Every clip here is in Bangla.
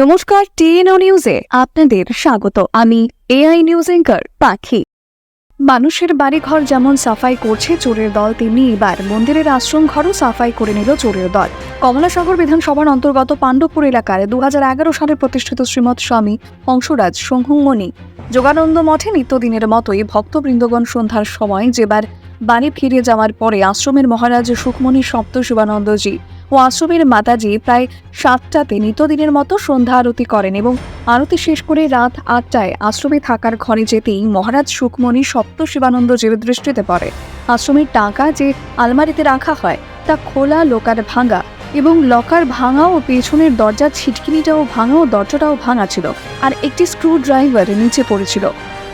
নমস্কার টিএনও নিউজে আপনাদের স্বাগত। আমি এআই নিউজ এঙ্কার পাখি। মানুষের বাড়িঘর যেমন সাফাই করছে চোরের দল, তেমনি এবার মন্দিরের আশ্রম ঘরও সাফাই করে নিল চোরের দল। কমলাসাগর বিধানসভার অন্তর্গত পাণ্ডবপুর এলাকার দু হাজার এগারো সালে প্রতিষ্ঠিত শ্রীমৎ স্বামী হংসরাজ সংহমণি যোগানন্দ মঠে নিত্যদিনের মতোই ভক্তবৃন্দগণ সন্ধ্যার সময় যেবার বাড়ি ফিরে যাওয়ার পরে আশ্রমের মহারাজ সুখমণি সপ্ত শিবানন্দজি ও আশ্রমের মাতাজি প্রায় সাতটাতে নিত্যদিনের মতো সন্ধ্যা আরতি করেন এবং আরতি শেষ করে রাত আটটায় আশ্রমে থাকার ঘরে যেতেই মহারাজ সুখমণি সপ্ত শিবানন্দ দৃষ্টিতে পড়ে। আশ্রমের টাকা যে আলমারিতে রাখা হয়, তা খোলা, লোকার ভাঙা এবং লকার ভাঙা ও পেছনের দরজার ছিটকিনিটাও ভাঙা ও দরজাটাও ভাঙা ছিল। আর একটি স্ক্রু ড্রাইভার নিচে পড়েছিল।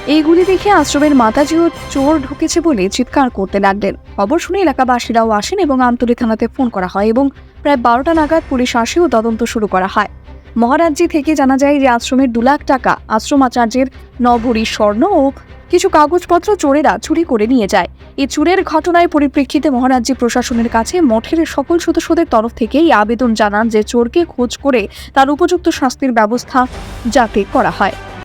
এইগুলি দেখে আশ্রমের মাতাজিও চোর ঢুকেছে বলে চিৎকার করতে লাগলেন। খবর শুনে এলাকাবাসীরাও আসেন এবং আমতলী থানাতে ফোন করা হয় এবং প্রায় বারোটা নাগাদ পুলিশ আসে ও তদন্ত শুরু করা হয়। মহারাজ্যি থেকে জানা যায় যে আশ্রমের দু লাখ টাকা আশ্রম আচার্যের নভরি স্বর্ণ ও কিছু কাগজপত্র চোরেরা চুরি করে নিয়ে যায়। এই চুরের ঘটনায় পরিপ্রেক্ষিতে মহারাজ্যে প্রশাসনের কাছে মঠের সকল সদস্যদের তরফ থেকেই আবেদন জানান যে চোরকে খোঁজ করে তার উপযুক্ত শাস্তির ব্যবস্থা যাতে করা হয়।